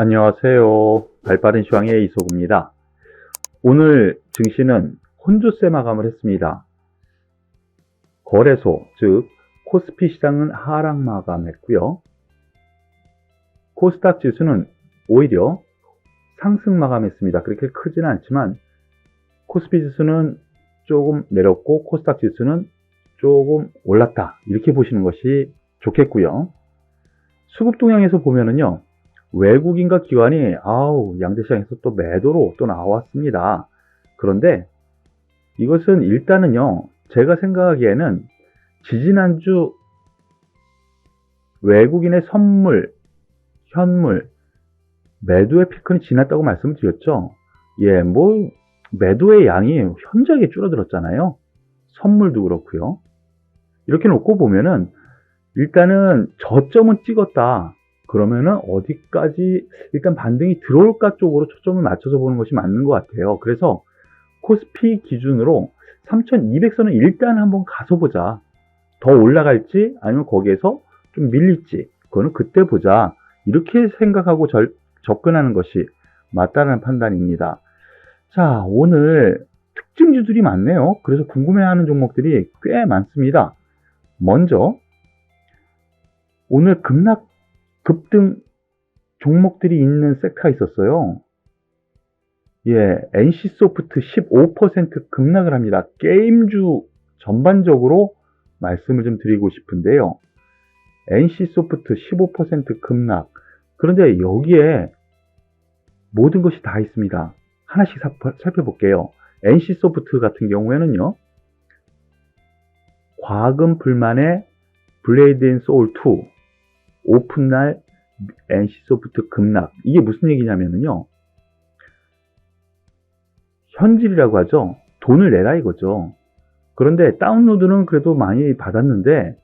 안녕하세요. 발빠른 시황의 이소구입니다. 오늘 증시는 혼조세 마감을 했습니다. 거래소, 즉 코스피 시장은 하락 마감했고요. 코스닥 지수는 오히려 상승 마감했습니다. 그렇게 크지는 않지만 코스피 지수는 조금 내렸고 코스닥 지수는 조금 올랐다. 이렇게 보시는 것이 좋겠고요. 수급 동향에서 보면은요. 외국인과 기관이 아우 양대시장에서 또 매도로 또 나왔습니다. 그런데 이것은 일단은요. 제가 생각하기에는 지지난주 외국인의 선물, 현물, 매도의 피크는 지났다고 말씀드렸죠. 예, 뭐 매도의 양이 현저하게 줄어들었잖아요. 선물도 그렇고요. 이렇게 놓고 보면은 일단은 저점은 찍었다. 그러면은 어디까지 일단 반등이 들어올까 쪽으로 초점을 맞춰서 보는 것이 맞는 것 같아요. 그래서 코스피 기준으로 3200선은 일단 한번 가서 보자. 더 올라갈지 아니면 거기에서 좀 밀릴지 그거는 그때 보자. 이렇게 생각하고 절- 접근하는 것이 맞다는 판단입니다. 자, 오늘 특징주들이 많네요. 그래서 궁금해하는 종목들이 꽤 많습니다. 먼저 오늘 급락 급등 종목들이 있는 섹터가 있었어요. 예, NC소프트 15% 급락을 합니다. 게임주 전반적으로 말씀을 좀 드리고 싶은데요. NC소프트 15% 급락. 그런데 여기에 모든 것이 다 있습니다. 하나씩 사- 살펴볼게요. NC소프트 같은 경우에는요. 과금 불만의 블레이드 앤 소울 2 오픈날 NC소프트 급락. 이게 무슨 얘기냐면요. 현질이라고 하죠. 돈을 내라 이거죠. 그런데 다운로드는 그래도 많이 받았는데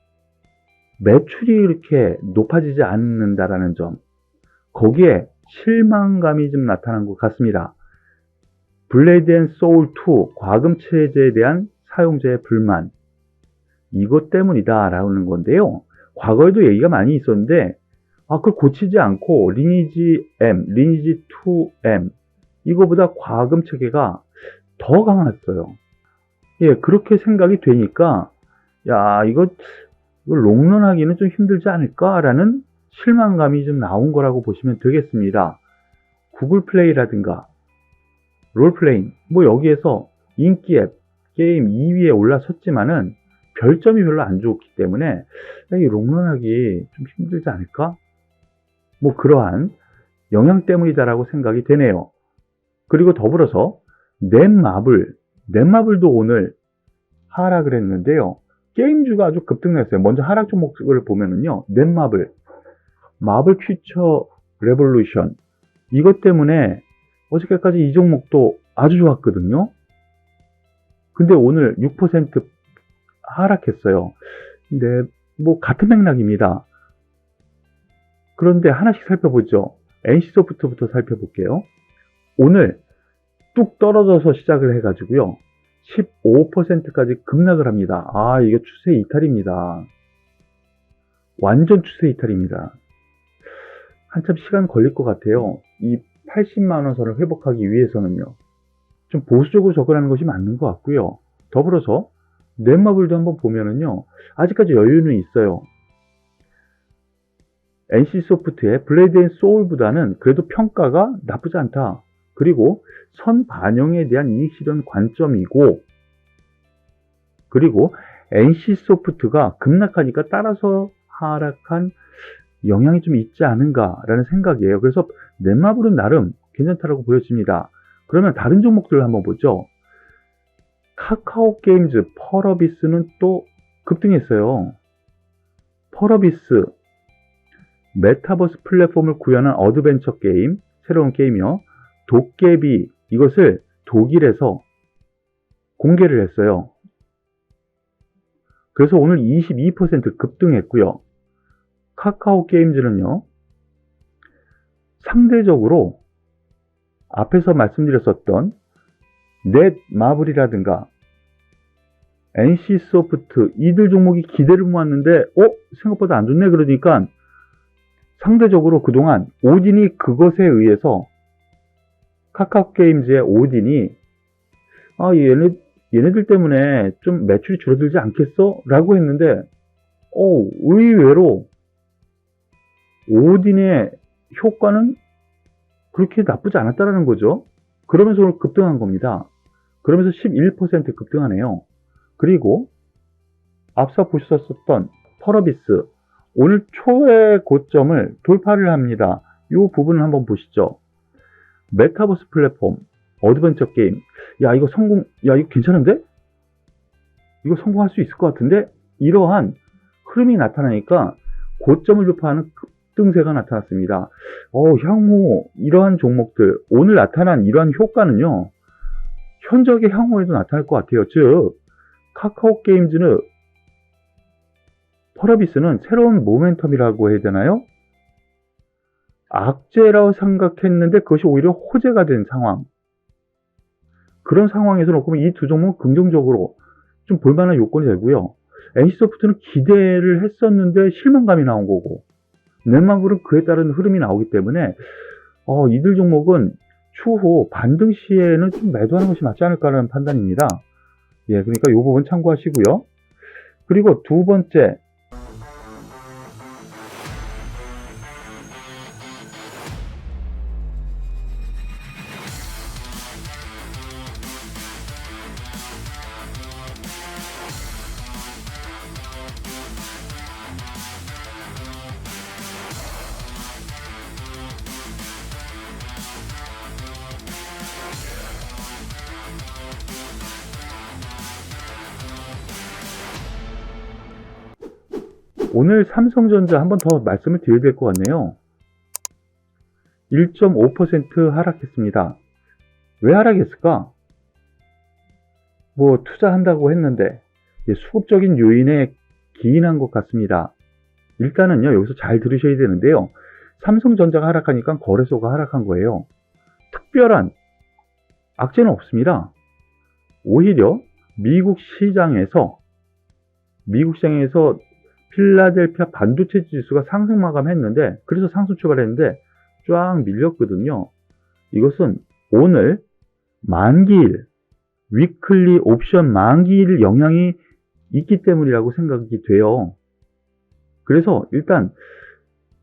매출이 이렇게 높아지지 않는다라는 점. 거기에 실망감이 좀 나타난 것 같습니다. 블레이드 앤 소울 2 과금 체제에 대한 사용자의 불만. 이것 때문이다라는 건데요. 과거에도 얘기가 많이 있었는데 아, 그걸 고치지 않고 리니지 M, 리니지 2M 이거보다 과금 체계가 더 강했어요. 예, 그렇게 생각이 되니까 야, 이거 이걸 롱런하기는 좀 힘들지 않을까라는 실망감이 좀 나온 거라고 보시면 되겠습니다. 구글 플레이라든가 롤플레잉 뭐 여기에서 인기 앱 게임 2위에 올라섰지만은 별점이 별로 안 좋기 때문에 이 롱런하기 좀 힘들지 않을까? 뭐 그러한 영향 때문이다라고 생각이 되네요. 그리고 더불어서 넷마블, 넷마블도 오늘 하락을 했는데요. 게임주가 아주 급등했어요. 먼저 하락 종목을 보면은요. 넷마블, 마블 퓨처 레볼루션 이것 때문에 어저께까지 이 종목도 아주 좋았거든요. 근데 오늘 6% 하락했어요. 근데 뭐 같은 맥락입니다. 그런데 하나씩 살펴보죠. NC소프트부터 살펴볼게요. 오늘 뚝 떨어져서 시작을 해가지고요. 15%까지 급락을 합니다. 아, 이거 추세 이탈입니다. 완전 추세 이탈입니다. 한참 시간 걸릴 것 같아요. 이 80만원 선을 회복하기 위해서는요. 좀 보수적으로 접근하는 것이 맞는 것 같고요. 더불어서 넷마블도 한번 보면은요. 아직까지 여유는 있어요. NC소프트의 블레이드 앤 소울보다는 그래도 평가가 나쁘지 않다. 그리고 선 반영에 대한 이익 실현 관점이고 그리고 NC소프트가 급락하니까 따라서 하락한 영향이 좀 있지 않은가라는 생각이에요. 그래서 넷마블은 나름 괜찮다라고 보여집니다. 그러면 다른 종목들을 한번 보죠. 카카오 게임즈 펄어비스는 또 급등했어요. 펄어비스 메타버스 플랫폼을 구현한 어드벤처 게임, 새로운 게임이요. 도깨비 이것을 독일에서 공개를 했어요. 그래서 오늘 22% 급등했고요. 카카오 게임즈는요. 상대적으로 앞에서 말씀드렸었던 넷 마블이라든가 NC소프트 이들 종목이 기대를 모았는데 어? 생각보다 안 좋네 그러니까 상대적으로 그동안 오딘이 그것에 의해서 카카오 게임즈의 오딘이 아 얘네 얘네들 때문에 좀 매출이 줄어들지 않겠어? 라고 했는데 어 의외로 오딘의 효과는 그렇게 나쁘지 않았다라는 거죠. 그러면서 오늘 급등한 겁니다. 그러면서 11% 급등하네요. 그리고 앞서 보셨었던 펄어비스 오늘 초의 고점을 돌파를 합니다. 이 부분을 한번 보시죠. 메타버스 플랫폼 어드벤처 게임 야 이거 성공 야 이거 괜찮은데? 이거 성공할 수 있을 것 같은데? 이러한 흐름이 나타나니까 고점을 돌파하는 급등세가 나타났습니다. 어, 향후 이러한 종목들 오늘 나타난 이러한 효과는요. 현적의 향후에도 나타날 것 같아요. 즉 카카오 게임즈는 펄어비스는 새로운 모멘텀이라고 해야 되나요? 악재라고 생각했는데 그것이 오히려 호재가 된 상황. 그런 상황에서 놓고 이두 종목은 긍정적으로 좀 볼만한 요건이 되고요. NC소프트는 기대를 했었는데 실망감이 나온 거고, 넷마블은 그에 따른 흐름이 나오기 때문에, 어, 이들 종목은 추후 반등 시에는 좀 매도하는 것이 맞지 않을까라는 판단입니다. 예, 그러니까 이 부분 참고하시고요. 그리고 두 번째, 오늘 삼성전자 한 번 더 말씀을 드려야 될 것 같네요. 1.5% 하락했습니다. 왜 하락했을까? 뭐 투자한다고 했는데 수급적인 요인에 기인한 것 같습니다. 일단은요 여기서 잘 들으셔야 되는데요. 삼성전자가 하락하니까 거래소가 하락한 거예요. 특별한 악재는 없습니다. 오히려 미국 시장에서 미국 시장에서 필라델피아 반도체 지수가 상승 마감했는데 그래서 상승 출발했는데 쫙 밀렸거든요. 이것은 오늘 만기일 위클리 옵션 만기일 영향이 있기 때문이라고 생각이 돼요. 그래서 일단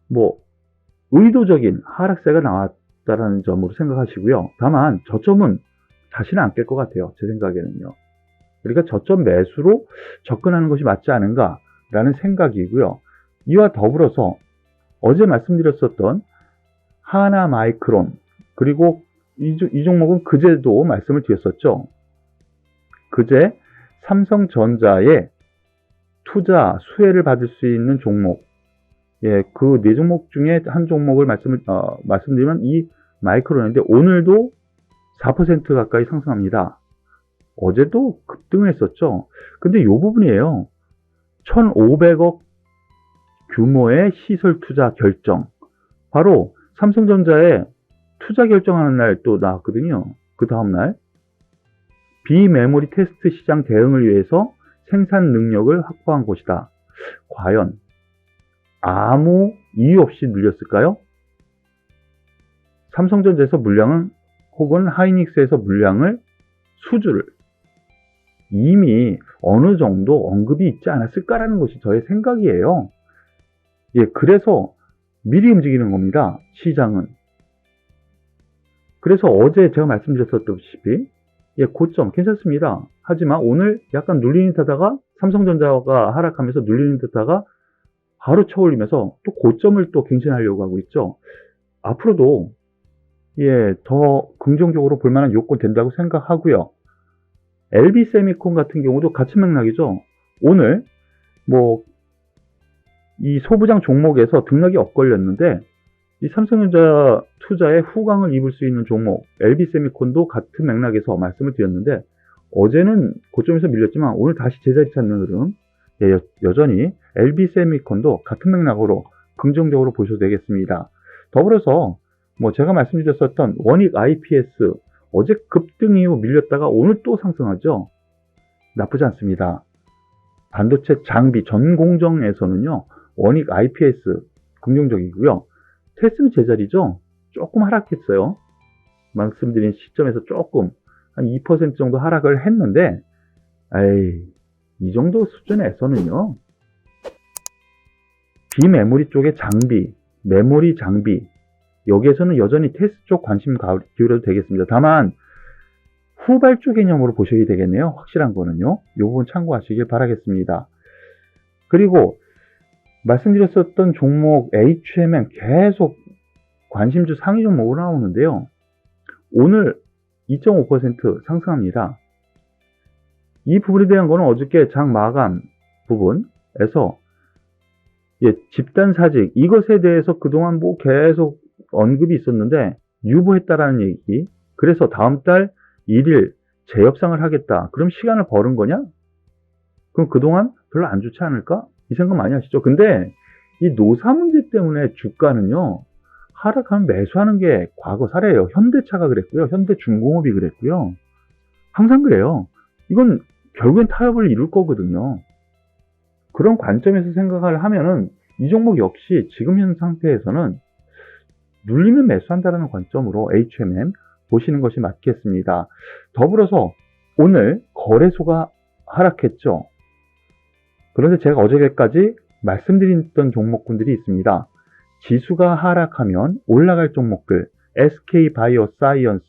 뭐 의도적인 하락세가 나왔다라는 점으로 생각하시고요. 다만 저점은 다시는 안 깰 것 같아요. 제 생각에는요. 그러니까 저점 매수로 접근하는 것이 맞지 않은가 라는 생각이고요. 이와 더불어서 어제 말씀드렸었던 하나 마이크론 그리고 이, 이 종목은 그제도 말씀을 드렸었죠. 그제 삼성전자의 투자 수혜를 받을 수 있는 종목 예, 그 네 종목 중에 한 종목을 말씀을 어, 말씀드리면 이 마이크론인데 오늘도 4% 가까이 상승합니다. 어제도 급등을 했었죠. 근데 이 부분이에요. 1,500억 규모의 시설 투자 결정. 바로 삼성전자에 투자 결정하는 날 또 나왔거든요. 그 다음날. 비메모리 테스트 시장 대응을 위해서 생산 능력을 확보한 곳이다. 과연 아무 이유 없이 늘렸을까요? 삼성전자에서 물량은 혹은 하이닉스에서 물량을 수주를 이미 어느 정도 언급이 있지 않았을까라는 것이 저의 생각이에요. 예, 그래서 미리 움직이는 겁니다. 시장은. 그래서 어제 제가 말씀드렸었다시피 예, 고점 괜찮습니다. 하지만 오늘 약간 눌리는 듯하다가 삼성전자가 하락하면서 눌리는 듯하다가 바로 쳐올리면서 또 고점을 또 갱신하려고 하고 있죠. 앞으로도 예, 더 긍정적으로 볼 만한 요건 된다고 생각하고요. LB 세미콘 같은 경우도 같은 맥락이죠. 오늘 뭐 이 소부장 종목에서 등락이 엇걸렸는데 이 삼성전자 투자에 후광을 입을 수 있는 종목 LB 세미콘도 같은 맥락에서 말씀을 드렸는데 어제는 고점에서 밀렸지만 오늘 다시 제자리 찾는 흐름 예, 여 전히 LB 세미콘도 같은 맥락으로 긍정적으로 보셔도 되겠습니다. 더불어서 뭐 제가 말씀드렸었던 원익 IPS 어제 급등 이후 밀렸다가 오늘 또 상승하죠. 나쁘지 않습니다. 반도체 장비 전 공정에서는요. 원익 IPS 긍정적이고요. 테스는 제자리죠. 조금 하락했어요. 말씀드린 시점에서 조금 한 2% 정도 하락을 했는데, 에이, 이 정도 수준에서는요. 비메모리 쪽의 장비, 메모리 장비, 여기에서는 여전히 테스트 쪽 관심 가- 기울여도 되겠습니다. 다만, 후발주 개념으로 보셔야 되겠네요. 확실한 거는요. 이 부분 참고하시길 바라겠습니다. 그리고 말씀드렸었던 종목 HMM 계속 관심주 상위 종목으로 나오는데요. 오늘 2.5% 상승합니다. 이 부분에 대한 거는 어저께 장 마감 부분에서 예, 집단 사직 이것에 대해서 그동안 뭐 계속 언급이 있었는데 유보했다라는 얘기. 그래서 다음 달 1일 재협상을 하겠다. 그럼 시간을 버는 거냐? 그럼 그동안 별로 안 좋지 않을까? 이 생각 많이 하시죠. 근데 이 노사 문제 때문에 주가는요. 하락하면 매수하는 게 과거 사례예요. 현대차가 그랬고요. 현대중공업이 그랬고요. 항상 그래요. 이건 결국엔 타협을 이룰 거거든요. 그런 관점에서 생각을 하면은 이 종목 역시 지금 현 상태에서는 눌리면 매수한다는 관점으로 HMM 보시는 것이 맞겠습니다. 더불어서 오늘 거래소가 하락했죠. 그런데 제가 어저께까지 말씀드렸던 종목군들이 있습니다. 지수가 하락하면 올라갈 종목들 SK 바이오 사이언스,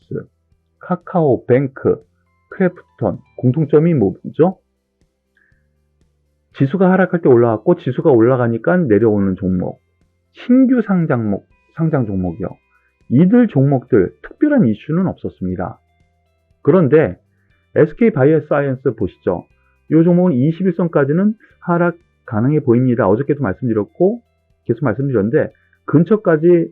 카카오 뱅크, 크래프톤 공통점이 뭐죠? 지수가 하락할 때 올라갔고 지수가 올라가니까 내려오는 종목, 신규 상장목, 상장 종목이요. 이들 종목들 특별한 이슈는 없었습니다. 그런데 SK 바이오사이언스 보시죠. 이 종목은 21선까지는 하락 가능해 보입니다. 어저께도 말씀드렸고 계속 말씀드렸는데 근처까지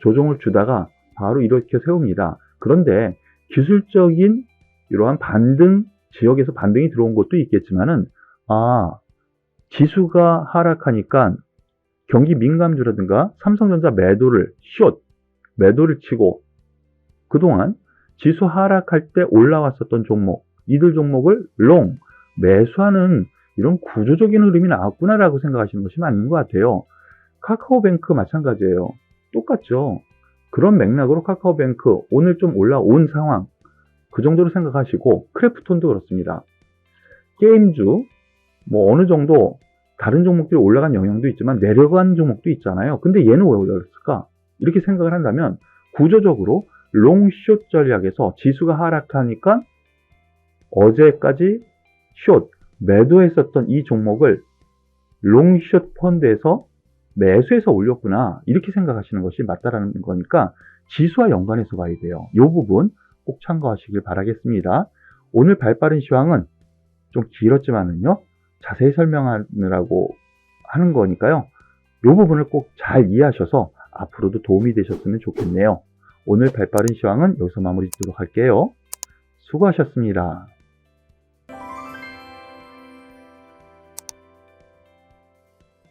조정을 주다가 바로 이렇게 세웁니다. 그런데 기술적인 이러한 반등 지역에서 반등이 들어온 것도 있겠지만은 아 지수가 하락하니까 경기 민감주라든가 삼성전자 매도를 숏 매도를 치고 그동안 지수 하락할 때 올라왔었던 종목 이들 종목을 롱 매수하는 이런 구조적인 흐름이 나왔구나라고 생각하시는 것이 맞는 것 같아요. 카카오뱅크 마찬가지예요. 똑같죠. 그런 맥락으로 카카오뱅크 오늘 좀 올라온 상황 그 정도로 생각하시고 크래프톤도 그렇습니다. 게임주 뭐 어느 정도 다른 종목들이 올라간 영향도 있지만 내려간 종목도 있잖아요. 근데 얘는 왜 올랐을까? 이렇게 생각을 한다면 구조적으로 롱숏 전략에서 지수가 하락하니까 어제까지 숏 매도했었던 이 종목을 롱숏 펀드에서 매수해서 올렸구나 이렇게 생각하시는 것이 맞다라는 거니까 지수와 연관해서 봐야 돼요. 이 부분 꼭 참고하시길 바라겠습니다. 오늘 발빠른 시황은 좀 길었지만은요 자세히 설명하느라고 하는 거니까요. 이 부분을 꼭 잘 이해하셔서 앞으로도 도움이 되셨으면 좋겠네요. 오늘 발빠른 시황은 여기서 마무리 짓도록 할게요. 수고하셨습니다.